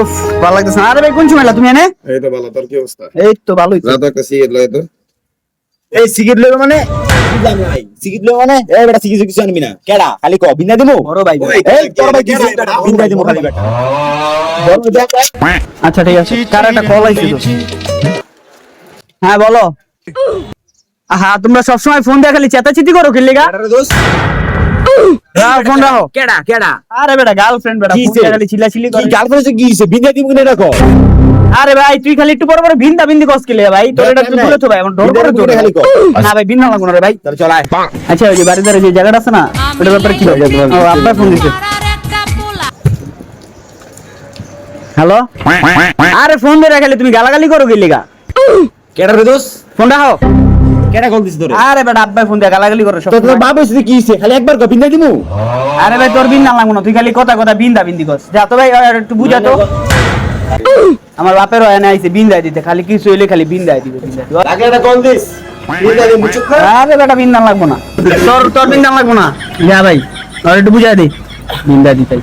উফ, ভালো লাগতেছে না। আরে ভাই কোন সময় তুমি এনে? এই তো ভালো তোর কি অবস্থা? এই তো ভালোই তো। যা তো একটা সিগারেট লয় তো? এই সিগারেট মানে? বুঝলাম না ভাই সিগারেট লইব মানে? এই বেটা সিগারেট কিছু আনবি না। কেডা? খালি ক বিনা দিমু? বড় ভাই এই তোর ভাই কিছু বিনা দিমু খালি বেটা। আচ্ছা ঠিক আছে। কার একটা কল আইছে তো? হ্যাঁ বলো। হ্যাঁ তোমরা সবসময় ফোন দিয়ে খালি চেতাচিতি করো কি লেগা আরে রাখো। কেডা কেডা? আরে বেটা গার্লফ্রেন্ড বেটা কি ফোন সে? খালি চিল্লাচিল্লি করে গার্লফ্রেন্ড কি হইছে বিনা দিমু কিনে রাখো। আরে ভাই তুই খালি একটু পরে পরে ভিন্দা ভিন্দি কস কি লেগা ভাই? তোর এটা একটু নাই। তো ভাই আমার ডর করে খালি না ভাই না রে ভাই। তাহলে চল আয়। আচ্ছা ওই যে বাড়ির ধারে যে জায়গাটা আছে না ওটার ব্যাপারে কি হবে ও আপনার ফোন দিছে। হ্যালো? আরে ফোন দিয়ে রাখালে তুমি গালাগালি করো কি লেগা কেডা রে দোস্ত? ফোন রাখো। কেডা কল দিছ তোরে? আরে বেটা আব্বাই ফোন দিয়ে গালাগালি করো সব তোর বাপ হইছে কি হইছে খালি একবার ক বিনা দিমু? আরে ভাই তোর বিন্দা লাগবো না। তুই খালি কথা কথা বিন্দা বিন্দি কস। যা তো ভাই আর একটু বুঝা তো। আমার বাপের হয় না আইছে দিতে। খালি কিছু হইলে খালি বিন্দায় দিবে আগে একটা কল দিস। বিনা দিমু চুপ কর। আরে বেটা বিন্দা লাগবো না। তোর তোর বিন্দা লাগবো না। যা ভাই আর একটু বুঝা দে। বিন্দা দিতে